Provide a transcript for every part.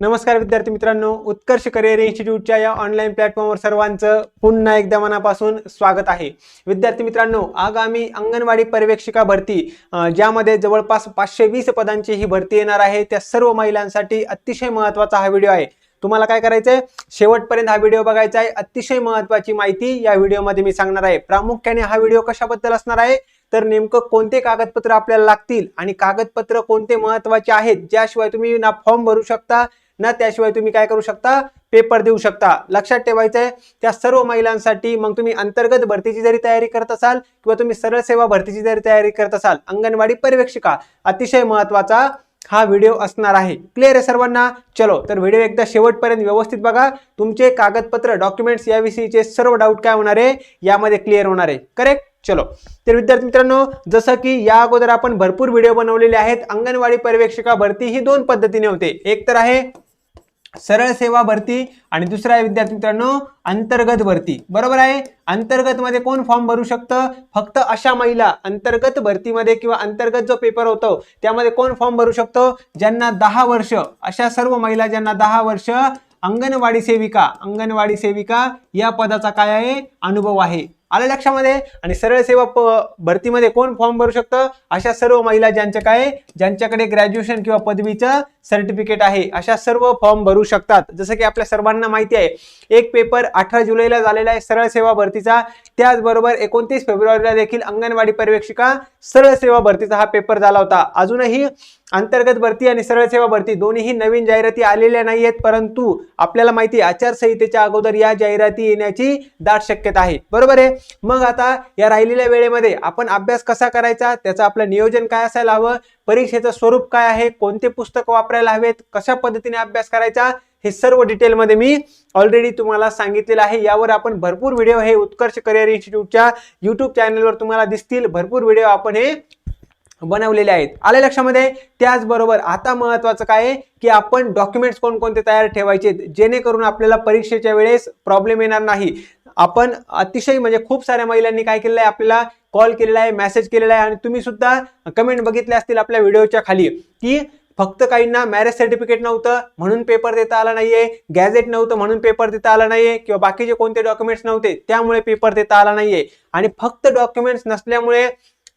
नमस्कार विद्यार्थी मित्रांनो उत्कर्ष करिअर इन्स्टिट्यूटच्या या ऑनलाईन प्लॅटफॉर्मवर सर्वांचं पुन्हा एकदा मनापासून स्वागत आहे. विद्यार्थी मित्रांनो आगामी अंगणवाडी पर्यवेक्षिका भरती ज्यामध्ये जवळपास पाचशे वीस पदांची ही भरती येणार आहे त्या सर्व महिलांसाठी अतिशय महत्त्वाचा हा व्हिडिओ आहे. तुम्हाला काय करायचंय? शेवटपर्यंत हा व्हिडिओ बघायचा आहे. अतिशय महत्त्वाची माहिती या व्हिडिओमध्ये मी सांगणार आहे. प्रामुख्याने हा व्हिडिओ कशाबद्दल असणार आहे? तर नेमकं कोणते कागदपत्र आपल्याला लागतील आणि कागदपत्र कोणते महत्त्वाचे आहेत? ज्याशिवाय तुम्ही ना फॉर्म भरू शकता ना त्याशिवाय तुम्ही काय करू शकता? पेपर देऊ शकता. लक्षात ठेवायचं आहे त्या सर्व महिलांसाठी मग तुम्ही अंतर्गत भरतीची जरी तयारी करत असाल किंवा तुम्ही सरळ सेवा भरतीची जरी तयारी करत असाल अंगणवाडी पर्यवेक्षिका अतिशय महत्त्वाचा हा व्हिडिओ असणार आहे. क्लिअर आहे सर्वांना? चलो तर व्हिडिओ एकदा शेवटपर्यंत व्यवस्थित बघा. तुमचे कागदपत्र डॉक्युमेंट्स याविषयीचे सर्व डाऊट काय होणार आहे? यामध्ये क्लिअर होणार आहे. करेक्ट चलो. तर विद्यार्थी मित्रांनो जसं की या अगोदर आपण भरपूर व्हिडिओ बनवलेले आहेत. अंगणवाडी पर्यवेक्षिका भरती ही दोन पद्धतीने होते. एक तर आहे सरळ सेवा भरती आणि दुसरा आहे विद्यार्थी मित्रांनो अंतर्गत भरती. बरोबर आहे? अंतर्गत मध्ये कोण फॉर्म भरू शकतं? फक्त अशा महिला अंतर्गत भरतीमध्ये किंवा अंतर्गत जो पेपर होतो त्यामध्ये कोण फॉर्म भरू शकतो? ज्यांना दहा वर्ष अशा सर्व महिला ज्यांना दहा वर्ष अंगणवाडी सेविका अंगणवाडी सेविका या पदाचा काय आहे? अनुभव आहे. आलं लक्षामध्ये? आणि सरळ सेवा प- भरतीमध्ये कोण फॉर्म भरू शकतं? अशा सर्व महिला ज्यांच्या काय ज्यांच्याकडे ग्रॅज्युएशन किंवा पदवीचं सर्टिफिकेट आहे अशा सर्व फॉर्म भरू शकतात. जसं की आपल्या सर्वांना माहिती आहे एक पेपर अठरा जुलैला झालेला आहे सरळ सेवा भरतीचा. त्याचबरोबर एकोणतीस फेब्रुवारीला देखील अंगणवाडी पर्यवेक्षिका सरळ सेवा भरतीचा हा पेपर झाला होता. अजूनही अंतर्गत भरती आणि सरळ सेवा भरती दोन्हीही नवीन जाहिराती आलेल्या नाही आहेत परंतु आपल्याला माहिती आहे आचारसंहितेच्या अगोदर या जाहिराती येण्याची दाट शक्यता आहे. बरोबर आहे? मग आता या राहिलेल्या वेळेमध्ये आपण अभ्यास कसा करायचा? त्याचं आपलं नियोजन काय असायला हवं? परीक्षेचं स्वरूप काय आहे? कोणते पुस्तक वापरायला हवेत? कशा पद्धतीने अभ्यास करायचा? हे सर्व डिटेलमध्ये मी ऑलरेडी तुम्हाला सांगितलेलं आहे. यावर आपण भरपूर व्हिडिओ हे उत्कर्ष करिअर इन्स्टिट्यूटच्या युट्यूब चॅनलवर तुम्हाला दिसतील. भरपूर व्हिडिओ आपण हे बनवलेले आहेत. आले लक्षामध्ये? त्याचबरोबर आता महत्वाचं काय आहे? की आपण डॉक्युमेंट्स कोणकोणते तयार ठेवायचे जेणेकरून आपल्याला परीक्षेच्या वेळेस प्रॉब्लेम येणार नाही. आपण अतिशय म्हणजे खूप साऱ्या महिलांनी काय केलं आहे? आपल्याला कॉल केलेला आहे मेसेज केलेला आहे आणि तुम्ही सुद्धा कमेंट बघितले असतील आपल्या व्हिडिओच्या खाली की फक्त काहींना मॅरेज सर्टिफिकेट नव्हतं म्हणून पेपर देता आला नाहीये गॅझेट नव्हतं म्हणून पेपर देता आला नाहीये किंवा बाकीचे कोणते डॉक्युमेंट्स नव्हते त्यामुळे पेपर देता आला नाहीये. आणि फक्त डॉक्युमेंट्स नसल्यामुळे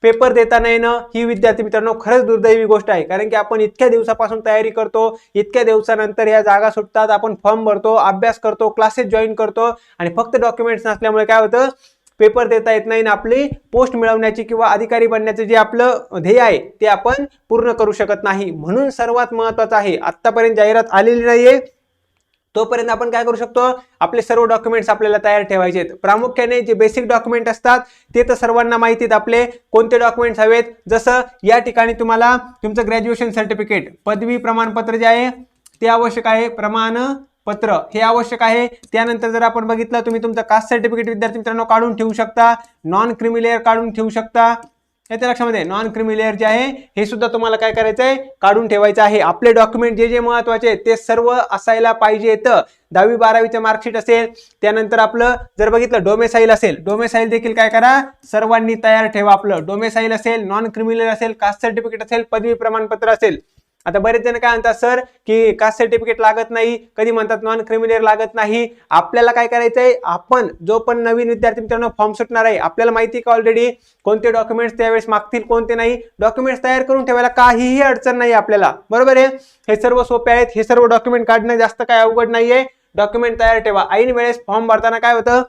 पेपर देता नाही ना ही विद्यार्थी मित्रांनो खरंच दुर्दैवी गोष्ट आहे. कारण की आपण इतक्या दिवसापासून तयारी करतो इतक्या दिवसानंतर या जागा सुटतात आपण फॉर्म भरतो अभ्यास करतो क्लासेस जॉईन करतो आणि फक्त डॉक्युमेंट्स नसल्यामुळे काय होतं पेपर देता येत नाही आणि आपली पोस्ट मिळवण्याची किंवा अधिकारी बनण्याचं जे आपलं ध्येय आहे ते आपण पूर्ण करू शकत नाही. म्हणून सर्वात महत्वाचं आहे आत्तापर्यंत जाहिरात आलेली नाहीये तोपर्यंत आपण काय करू शकतो? आपले सर्व डॉक्युमेंट्स आपल्याला तयार ठेवायचे आहेत. प्रामुख्याने जे बेसिक डॉक्युमेंट असतात ते तर सर्वांना माहिती आहेत आपले. कोणते डॉक्युमेंट्स हवेत? जसं या ठिकाणी तुम्हाला तुमचं ग्रॅज्युएशन सर्टिफिकेट पदवी प्रमाणपत्र जे आहे ते आवश्यक आहे. प्रमाण पत्र हे आवश्यक आहे. त्यानंतर जर आपण बघितलं तुम्ही तुमचं कास्ट सर्टिफिकेट विद्यार्थी मित्रांनो काढून ठेवू शकता. नॉन क्रिमिलेअर काढून ठेवू शकता. याच्या लक्षामध्ये नॉन क्रिमिलेअर जे आहे हे सुद्धा तुम्हाला काय करायचं आहे काढून ठेवायचं आहे. आपले डॉक्युमेंट जे जे महत्त्वाचे आहेत ते सर्व असायला पाहिजेत. दहावी बारावीचं मार्कशीट असेल त्यानंतर आपलं जर बघितलं डोमेसाईल असेल डोमेसाईल देखील काय करा? सर्वांनी तयार ठेवा आपलं. डोमेसाईल असेल नॉन क्रिमिलेअर असेल कास्ट सर्टिफिकेट असेल पदवी प्रमाणपत्र असेल. आता बरेच जण काय म्हणतात सर की कास्ट सर्टिफिकेट लागत नाही कधी म्हणतात नॉन क्रिमिनल लागत नाही आपल्याला काय करायचं आहे आपण जो पण नवीन विद्यार्थी मित्रांनो फॉर्म सुटणार आहे आपल्याला माहिती आहे का ऑलरेडी कोणते डॉक्युमेंट्स त्यावेळेस मागतील कोणते नाही? डॉक्युमेंट्स तयार करून ठेवायला काहीही अडचण नाही आपल्याला. बरोबर आहे? हे सर्व सोपे आहेत हे सर्व डॉक्युमेंट काढणं जास्त काय अवघड नाहीये. डॉक्युमेंट तयार ठेवा. ऐन वेळेस फॉर्म भरताना काय होतं?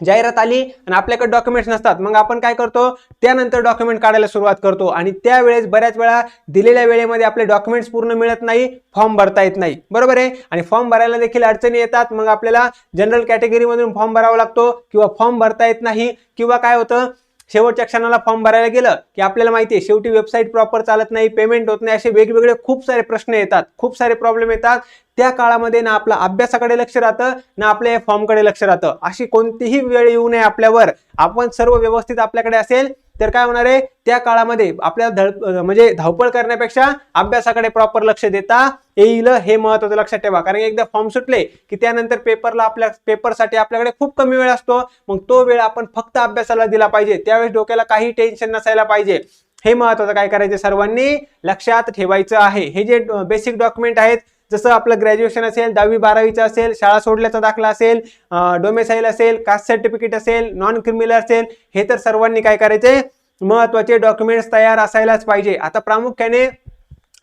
जाहिरात आली आणि आपल्याकडे डॉक्युमेंट्स नसतात. मग आपण काय करतो? त्यानंतर डॉक्युमेंट काढायला सुरुवात करतो. आणि त्यावेळेस बऱ्याच वेळा दिलेल्या वेळेमध्ये आपले डॉक्युमेंट्स पूर्ण मिळत नाही फॉर्म भरता येत नाही. बरोबर आहे? आणि फॉर्म भरायला देखील अडचणी येतात. मग आपल्याला जनरल कॅटेगरीमधून फॉर्म भरावा लागतो. किंवा फॉर्म भरता येत नाही. किंवा काय होतं? शेवटच्या क्षणाला फॉर्म भरायला गेलं की आपल्याला माहिती आहे शेवटी वेबसाईट प्रॉपर चालत नाही पेमेंट होत नाही असे वेगवेगळे खूप सारे प्रश्न येतात. खूप सारे प्रॉब्लेम येतात. त्या काळामध्ये ना आपला अभ्यासाकडे लक्ष राहतं ना आपल्या या फॉर्मकडे लक्ष राहतं. अशी कोणतीही वेळ येऊ नये आपल्यावर. आपण सर्व व्यवस्थित आपल्याकडे असेल तर काय होणार आहे? त्या काळामध्ये आपल्याला धड म्हणजे धावपळ करण्यापेक्षा अभ्यासाकडे प्रॉपर लक्ष देता येईल. हे महत्वाचं लक्षात ठेवा. कारण एकदा फॉर्म सुटले की त्यानंतर पेपरला आपल्या पेपरसाठी आपल्याकडे खूप कमी वेळ असतो. मग तो वेळ आपण फक्त अभ्यासाला दिला पाहिजे. त्यावेळेस डोक्याला काही टेन्शन नसायला पाहिजे. हे महत्वाचं काय करायचं सर्वांनी लक्षात ठेवायचं आहे. हे जे बेसिक डॉक्युमेंट आहेत जसं आपलं ग्रॅज्युएशन असेल दहावी बारावीचं असेल शाळा सोडल्याचा दाखला असेल डोमेसाईल असेल कास्ट सर्टिफिकेट असेल नॉन क्रिमिनल असेल हे तर सर्वांनी काय करायचे? महत्त्वाचे डॉक्युमेंट्स तयार असायलाच पाहिजे. आता प्रामुख्याने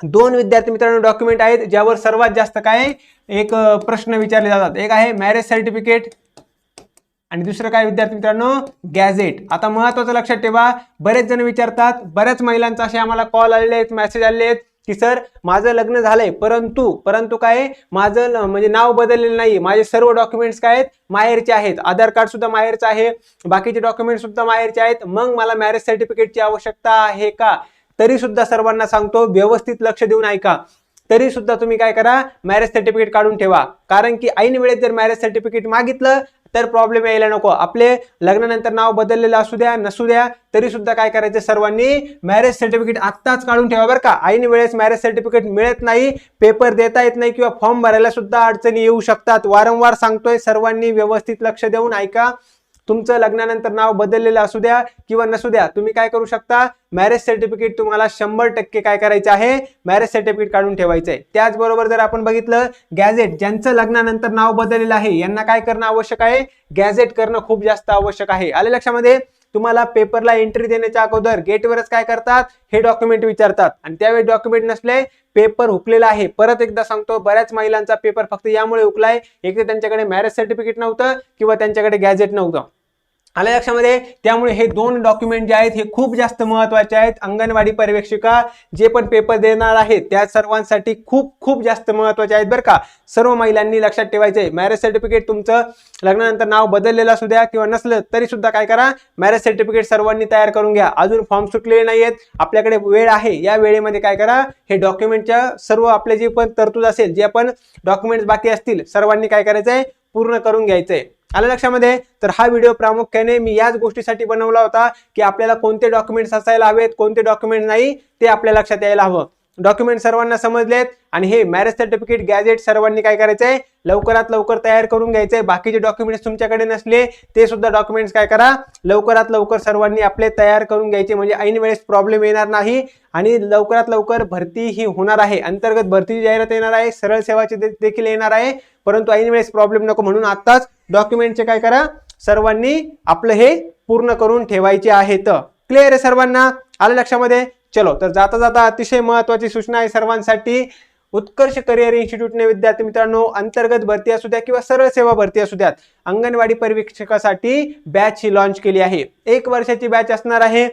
दोन विद्यार्थी मित्रांनो डॉक्युमेंट आहेत ज्यावर सर्वात जास्त काय एक प्रश्न विचारले जातात. एक आहे मॅरेज सर्टिफिकेट आणि दुसरं काय विद्यार्थी मित्रांनो? गॅझेट आता महत्वाचं लक्षात ठेवा. बरेच जण विचारतात बऱ्याच महिलांचा असे आम्हाला कॉल आलेले आहेत मेसेज आलेले आहेत. की सर माझं लग्न झालंय परंतु परंतु काय माझं ल- म्हणजे नाव बदललेलं नाही माझे सर्व डॉक्युमेंट्स काय आहेत? माहेरचे आहेत. आधार कार्ड सुद्धा माहेरचं आहे. बाकीचे डॉक्युमेंट सुद्धा माहेरचे आहेत. मग मला मॅरेज सर्टिफिकेटची आवश्यकता आहे का? तरी सुद्धा सर्वांना सांगतो व्यवस्थित लक्ष देऊन ऐका. तरी सुद्धा तुम्ही काय करा मॅरेज सर्टिफिकेट काढून ठेवा. कारण की ऐन वेळेत जर मॅरेज सर्टिफिकेट मागितलं तर प्रॉब्लेम यायला नको. आपले लग्नानंतर नाव बदललेलं असू द्या नसू द्या तरी सुद्धा काय करायचं सर्वांनी? मॅरेज सर्टिफिकेट आत्ताच काढून ठेवा बरं का. ऐन वेळेस मॅरेज सर्टिफिकेट मिळत नाही पेपर देता येत नाही किंवा फॉर्म भरायला सुद्धा अडचणी येऊ शकतात. वारंवार सांगतोय सर्वांनी व्यवस्थित लक्ष देऊन. ऐका तुमचं लग्नानंतर नाव बदललेलं असू द्या किंवा नसू द्या तुम्ही काय करू शकता? मॅरेज सर्टिफिकेट तुम्हाला शंभर टक्के काय करायचं आहे? मॅरेज सर्टिफिकेट काढून ठेवायचं आहे त्याचबरोबर जर आपण बघितलं गॅझेट ज्यांचं लग्नानंतर नाव बदललेलं आहे यांना काय करणं आवश्यक आहे? गॅझेट करणं खूप जास्त आवश्यक आहे. आले लक्षामध्ये? तुम्हाला पेपरला एंट्री देण्याच्या अगोदर गेटवरच काय करतात? हे डॉक्युमेंट विचारतात. आणि त्यावेळी डॉक्युमेंट नसले पेपर हुकलेला आहे. परत एकदा सांगतो बऱ्याच महिलांचा पेपर फक्त यामुळे हुकलाय. एक तर त्यांच्याकडे मॅरेज सर्टिफिकेट नव्हतं किंवा त्यांच्याकडे गॅझेट नव्हतं. आल्या लक्षामध्ये? त्यामुळे हे दोन डॉक्युमेंट जे आहेत हे खूप जास्त महत्त्वाचे आहेत. अंगणवाडी पर्यवेक्षिका जे पण पेपर देणार आहेत त्या सर्वांसाठी खूप खूप जास्त महत्त्वाचे आहेत बरं का. सर्व महिलांनी लक्षात ठेवायचे मॅरेज सर्टिफिकेट तुमचं लग्नानंतर नाव बदललेलं असू द्या किंवा नसलं तरी सुद्धा काय करा. मॅरेज सर्टिफिकेट सर्वांनी तयार करून घ्या. अजून फॉर्म सुटलेले नाही आहेत आपल्याकडे वेळ आहे. या वेळेमध्ये काय करा. हे डॉक्युमेंटच्या सर्व आपले जे पण तरतूद असेल जे आपण डॉक्युमेंट्स बाकी असतील सर्वांनी काय करायचंय? पूर्ण करून घ्यायचंय. आलं लक्षामध्ये? तर हा व्हिडिओ प्रामुख्याने मी याच गोष्टीसाठी बनवला होता की आपल्याला कोणते डॉक्युमेंट्स असायला हवेत कोणते डॉक्युमेंट नाही ते आपल्या लक्षात यायला हवं. डॉक्युमेंट सर्वांना समजलेत. आणि हे मॅरेज सर्टिफिकेट गॅजेट सर्वांनी काय करायचं आहे लवकरात लवकर तयार करून घ्यायचं आहे बाकीचे डॉक्युमेंट्स तुमच्याकडे नसले ते सुद्धा डॉक्युमेंट्स काय करा. लवकरात लवकर सर्वांनी आपले तयार करून घ्यायचे. म्हणजे ऐन वेळेस प्रॉब्लेम येणार नाही. आणि लवकरात लवकर भरती ही होणार आहे. अंतर्गत भरतीची जाहिरात येणार आहे सरळ सेवाची देखील येणार आहे. परंतु ऐन वेळेस प्रॉब्लेम नको म्हणून आत्ताच डॉक्युमेंटचे काय करा. सर्वांनी आपलं हे पूर्ण करून ठेवायचे आहेत. क्लिअर आहे सर्वांना? आलं लक्षामध्ये? चलो तर जाता जाता अतिशय महत्वाची सूचना आहे सर्वांसाठी. उत्कर्ष करिअर इन्स्टिट्यूटने विद्यार्थी मित्रांनो अंतर्गत भरती असू द्या किंवा सरळ सेवा भरती असू द्यात अंगणवाडी परीक्षकासाठी बॅच ही लॉन्च केली आहे. एक वर्षाची बॅच असणार आहे.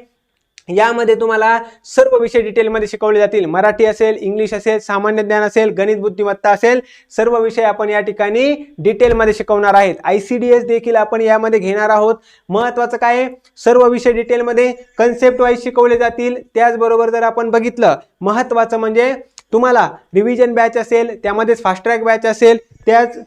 यामध्ये तुम्हाला सर्व विषय डिटेलमध्ये शिकवले जातील. मराठी असेल इंग्लिश असेल सामान्य ज्ञान असेल गणित बुद्धिमत्ता असेल सर्व विषय आपण या ठिकाणी डिटेलमध्ये शिकवणार आहेत. आय सी डी एस देखील आपण यामध्ये घेणार आहोत. महत्वाचं काय आहे? सर्व विषय डिटेलमध्ये कन्सेप्ट वाईज शिकवले जातील. त्याचबरोबर जर आपण बघितलं महत्वाचं म्हणजे तुम्हाला रिव्हिजन बॅच असेल त्यामध्येच फास्ट ट्रॅक बॅच असेल त्याच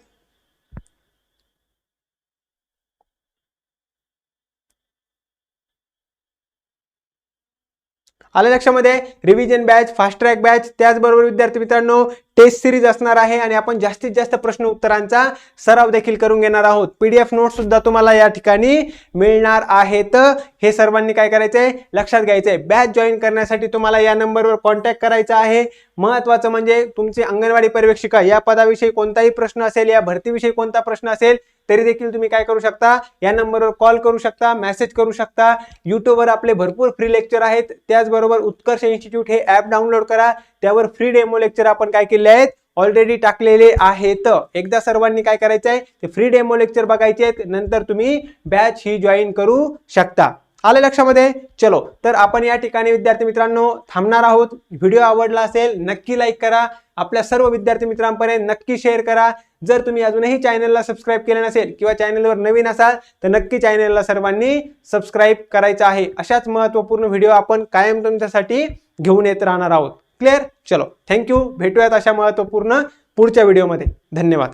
आलं लक्षामध्ये? Revision batch fast track batch त्याचबरोबर विद्यार्थी मित्रांनो टेस्ट सिरीज असणार आहे आणि आपण जास्तीत जास्त प्रश्न उत्तरांचा सराव देखील करून घेणार आहोत. पीडीएफ नोट सुद्धा तुम्हाला या ठिकाणी मिळणार आहेत. हे सर्वांनी काय करायचंय? लक्षात घ्यायचंय. बॅच जॉईन करण्यासाठी तुम्हाला या नंबरवर कॉन्टॅक्ट करायचा आहे. महत्वाचं म्हणजे तुमचे अंगणवाडी पर्यवेक्षिका या पदाविषयी कोणताही प्रश्न असेल या भरतीविषयी कोणता प्रश्न असेल तरी देखील तुम्ही काय करू शकता? या नंबरवर कॉल करू शकता मेसेज करू शकता. युट्यूबवर आपले भरपूर फ्री लेक्चर आहेत. त्याचबरोबर उत्कर्ष इन्स्टिट्यूट हे ॲप डाउनलोड करा. त्यावर फ्री डेमो लेक्चर आपण काय केले आहेत? ऑलरेडी टाकलेले आहेत. एकदा सर्वांनी काय करायचं आहे ते फ्री डेमो लेक्चर बघायचे आहेत. नंतर तुम्ही बॅच ही जॉईन करू शकता. आलं लक्षामध्ये? चलो. तर आपण या ठिकाणी विद्यार्थी मित्रांनो थांबणार आहोत. व्हिडिओ आवडला असेल नक्की लाईक करा. आपल्या सर्व विद्यार्थी मित्रांपर्यंत नक्की शेअर करा. जर तुम्ही अजूनही चॅनलला सबस्क्राईब केलं नसेल किंवा चॅनलवर नवीन असाल तर नक्की चॅनलला सर्वांनी सबस्क्राईब करायचं आहे. अशाच महत्त्वपूर्ण व्हिडिओ आपण कायम तुमच्यासाठी घेऊन येत राहणार आहोत. क्लिअर चलो. थँक्यू भेटूयात अशा महत्त्वपूर्ण पुढच्या व्हिडिओमध्ये धन्यवाद.